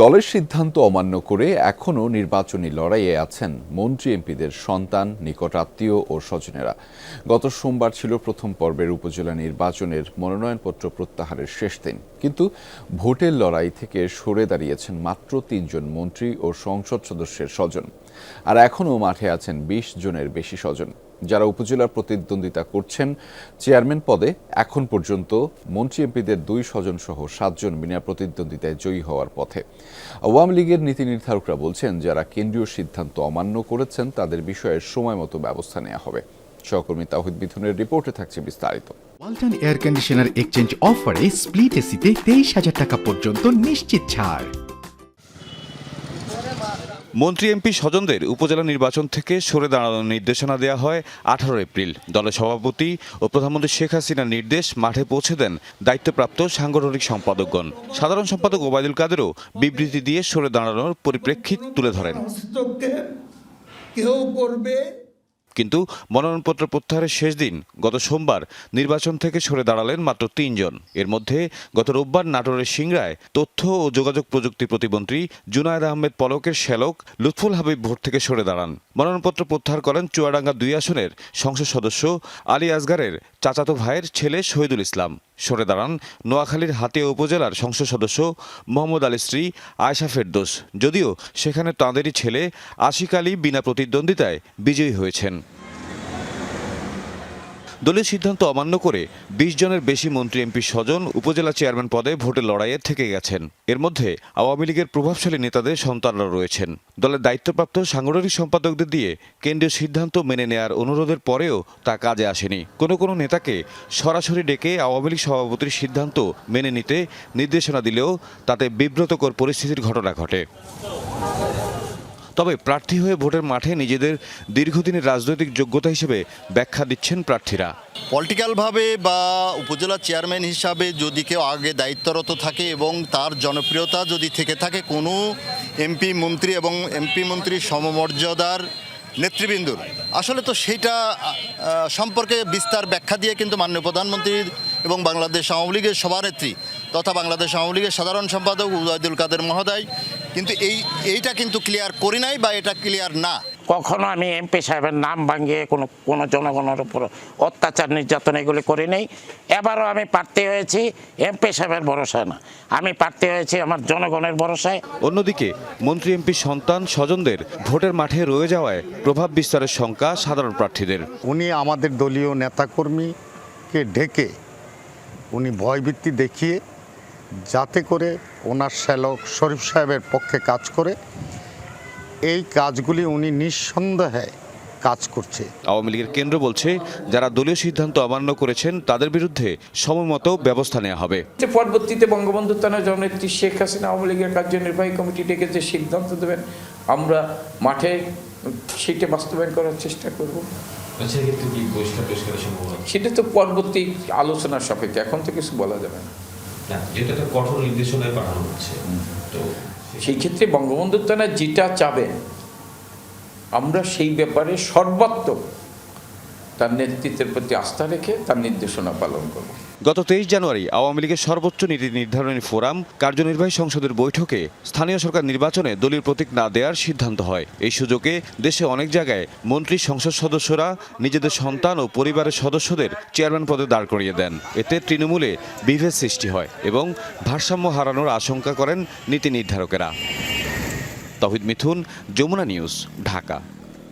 দলের সিদ্ধান্ত অমান্য করে এখনও নির্বাচনী লড়াইয়ে আছেন মন্ত্রী এমপিদের সন্তান, নিকট আত্মীয় ও স্বজনেরা। গত সোমবার ছিল প্রথম পর্বের উপজেলা নির্বাচনের মনোনয়নপত্র প্রত্যাহারের শেষ দিন। কিন্তু ভোটের লড়াই থেকে সরে দাঁড়িয়েছেন মাত্র তিনজন মন্ত্রী ও সংসদ সদস্যের স্বজন। আর এখনও মাঠে আছেন বিশ জনের বেশি স্বজন। যারা উপজেলার প্রতিদ্বন্দ্বিতা করছেন, চেয়ারম্যান পদে এখন পর্যন্ত মন্ত্রী এমপিদের দুই স্বজন সহ সাতজন বিনা প্রতিদ্বন্দ্বিতায় জয়ী হওয়ার পথে। আওয়ামী লীগের নীতি নির্ধারকরা বলছেন, যারা কেন্দ্রীয় সিদ্ধান্ত অমান্য করেছেন, তাদের বিষয়ে সময় মতো ব্যবস্থা নেওয়া হবে। সহকর্মী তাহিদ বিথুনের রিপোর্টে থাকছে বিস্তারিত। ওয়ালটন এয়ার কন্ডিশনার এক্সচেঞ্জ অফারে স্প্লিট এসিতে তেইশ হাজার টাকা পর্যন্ত নিশ্চিত ছাড়। মন্ত্রী এমপি স্বজনদের উপজেলা নির্বাচন থেকে সরে দাঁড়ানোর নির্দেশনা দেওয়া হয় আঠারো এপ্রিল। দলের সভাপতি ও প্রধানমন্ত্রী শেখ হাসিনার নির্দেশ মাঠে পৌঁছে দেন দায়িত্বপ্রাপ্ত সাংগঠনিক সম্পাদকগণ। সাধারণ সম্পাদক ওবায়দুল কাদেরও বিবৃতি দিয়ে সরে দাঁড়ানোর পরিপ্রেক্ষিত তুলে ধরেন। কেউ করবে কিন্তু মনোনয়নপত্র প্রত্যাহারের শেষ দিন, গত সোমবার নির্বাচন থেকে সরে দাঁড়ালেন মাত্র তিনজন। এর মধ্যে গত রোববার নাটোরের সিংড়ায় তথ্য ও যোগাযোগ প্রযুক্তি প্রতিমন্ত্রী জুনায়দ আহমেদ পলকের শ্যালক লুৎফুল হাবিব ভোট থেকে সরে দাঁড়ান। মনোনয়নপত্র প্রত্যাহার করেন চুয়াডাঙ্গা দুই আসনের সংসদ সদস্য আলী আসগারের চাচাতো ভাইয়ের ছেলে শহীদুল ইসলাম। সরে দাঁড়ান নোয়াখালীর হাতিয়া উপজেলার সংসদ সদস্য মোহাম্মদ আলী শ্রী আয়শা ফেরদোস। যদিও সেখানে তাঁদেরই ছেলে আশিক আলী বিনা প্রতিদ্বন্দ্বিতায় বিজয়ী হয়েছেন। দলীয় সিদ্ধান্ত অমান্য করে বিশ জনের বেশি মন্ত্রী এমপি স্বজন উপজেলা চেয়ারম্যান পদে ভোটের লড়াইয়ে থেকে গেছেন। এর মধ্যে আওয়ামী লীগের প্রভাবশালী নেতাদের সন্তানরা রয়েছেন। দলের দায়িত্বপ্রাপ্ত সাংগঠনিক সম্পাদকদের দিয়ে কেন্দ্রীয় সিদ্ধান্ত মেনে নেয়ার অনুরোধের পরেও তা কাজে আসেনি। কোনো কোনো নেতাকে সরাসরি ডেকে আওয়ামী লীগ সভাপতির সিদ্ধান্ত মেনে নিতে নির্দেশনা দিলেও তাতে বিব্রতকর পরিস্থিতির ঘটনা ঘটে। তবে প্রার্থী হয়ে ভোটের মাঠে নিজেদের দীর্ঘদিনের রাজনৈতিক যোগ্যতা হিসেবে ব্যাখ্যা দিচ্ছেন প্রার্থীরা। পলিটিক্যালভাবে বা উপজেলা চেয়ারম্যান হিসাবে যদি কেউ আগে দায়িত্বরত থাকে এবং তার জনপ্রিয়তা যদি থেকে থাকে, কোনো এমপি, মন্ত্রী এবং এমপি মন্ত্রী সমমর্যাদার নেতৃবৃন্দুর। আসলে তো সেইটা সম্পর্কে বিস্তার ব্যাখ্যা দিয়ে কিন্তু মাননীয় প্রধানমন্ত্রী এবং বাংলাদেশ আওয়ামী লীগের সভানেত্রী তথা বাংলাদেশ আওয়ামী লীগের সাধারণ সম্পাদক উবায়দুল কাদের মহোদয় কিন্তু এই এইটা কিন্তু ক্লিয়ার করি নাই বা এটা ক্লিয়ার না? কখনো আমি এমপি সাহেবের নাম ভাঙিয়ে কোনো কোনো জনগণের উপর অত্যাচার নির্যাতন এগুলি করি নেই। এবারও আমি প্রার্থী হয়েছি এমপি সাহেবের ভরসায় না। আমি প্রার্থী হয়েছি আমার জনগণের ভরসায়। অন্যদিকে মন্ত্রী এমপি সন্তান স্বজনদের ভোটের মাঠে রয়ে যাওয়ায় প্রভাব বিস্তারের শঙ্কা সাধারণ প্রার্থীদের। উনি আমাদের দলীয় নেতাকর্মীকে ঢেকে উনি ভয়ভীতি দেখিয়ে যাতে করে ওনার শ্যালক শরীফ সাহেবের পক্ষে কাজ করে। এই কাজগুলি উনি নিঃসন্দেহে কাজ করছে। আওয়ামী লীগের কেন্দ্র বলছে যারা দলীয় সিদ্ধান্ত অমান্য করেছেন তাদের বিরুদ্ধে সময়মতো ব্যবস্থা নেওয়া হবে। যে পরবর্তীতে বঙ্গবন্ধু তানা জননেত্রী শেখ হাসিনা আওয়ামী লীগের কার্যনির্বাহী কমিটি ডেকে যে সিদ্ধান্ত দেবেন আমরা মাঠে সেটা বাস্তবায়ন করার চেষ্টা করব। সেটা তো পরবর্তী আলোচনার সাপেক্ষে এখন তো কিছু বলা যাবে না। না যেটা একটা কঠোর নির্দেশনায় পাঠানো হচ্ছে তো সেই ক্ষেত্রে বঙ্গবন্ধু তানা যেটা চাবেন আমরা সেই ব্যাপারে সর্বাত্মক তার নেতৃত্বের প্রতি আস্থা রেখে তার নির্দেশনা পালন করব। গত তেইশ জানুয়ারি আওয়ামী লীগের সর্বোচ্চ নীতি নির্ধারণী ফোরাম কার্যনির্বাহী সংসদের বৈঠকে স্থানীয় সরকার নির্বাচনে দলীয় প্রতীক না দেওয়ার সিদ্ধান্ত হয়। এই সুযোগে দেশে অনেক জায়গায় মন্ত্রী সংসদ সদস্যরা নিজেদের সন্তান ও পরিবারের সদস্যদের চেয়ারম্যান পদে দাঁড় করিয়ে দেন। এতে তৃণমূলে বিভেদ সৃষ্টি হয় এবং ভারসাম্য হারানোর আশঙ্কা করেন নীতি নির্ধারকেরা। তহিদ মিথুন, যমুনা নিউজ, ঢাকা।